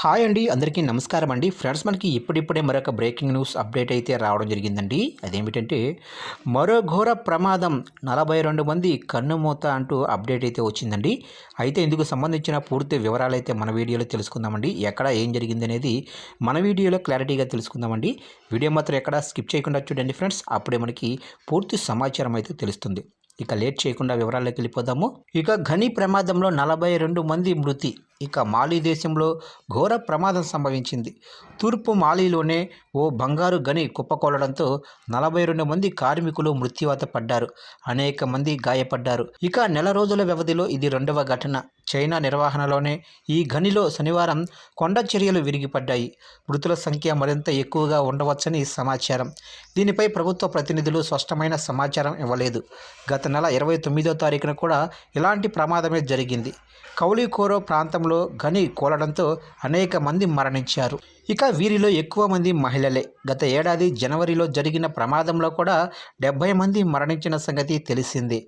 Hi అండి అందరికీ నమస్కారం అండి. ఫ్రెండ్స్ మనకి ఇప్పుడిప్పుడే మరొక బ్రేకింగ్ న్యూస్ అప్డేట్ అయితే రావడం జరిగిందండి. అదేమిటంటే మరో ఘోర ప్రమాదం నలభై రెండు మంది కన్నుమూత అంటూ అప్డేట్ అయితే వచ్చిందండి. అయితే ఇందుకు సంబంధించిన పూర్తి వివరాలు అయితే మన వీడియోలో తెలుసుకుందామండి. ఎక్కడ ఏం జరిగింది అనేది మన వీడియోలో క్లారిటీగా తెలుసుకుందామండి. వీడియో మాత్రం ఎక్కడ స్కిప్ చేయకుండా చూడండి ఫ్రెండ్స్. అప్పుడే మనకి పూర్తి సమాచారం అయితే తెలుస్తుంది. ఇక లేట్ చేయకుండా వివరాల్లోకి వెళ్ళిపోదాము. ఇక ఘని ప్రమాదంలో నలభై రెండు మంది మృతి. ఇక మాలీ దేశంలో ఘోర ప్రమాదం సంభవించింది. తూర్పు మాలీలోనే ఓ బంగారు గని కుప్పకూలడంతో నలభై రెండు మంది కార్మికులు మృత్యువాత పడ్డారు. అనేక మంది గాయపడ్డారు. ఇక నెల రోజుల వ్యవధిలో ఇది రెండవ ఘటన. చైనా నిర్వహణలోనే ఈ గనిలో శనివారం కొండ చర్యలు విరిగిపడ్డాయి. మృతుల సంఖ్య మరింత ఎక్కువగా ఉండవచ్చని సమాచారం. దీనిపై ప్రభుత్వ ప్రతినిధులు స్పష్టమైన సమాచారం ఇవ్వలేదు. గత నెల ఇరవై తొమ్మిదో తారీఖున కూడా ఇలాంటి ప్రమాదమే జరిగింది. కౌలికోరో ప్రాంతంలో గని కోలడంతో అనేక మంది మరణించారు. ఇక వీరిలో ఎక్కువ మంది మహిళలే. గత ఏడాది జనవరిలో జరిగిన ప్రమాదంలో కూడా డెబ్బై మంది మరణించిన సంగతి తెలిసిందే.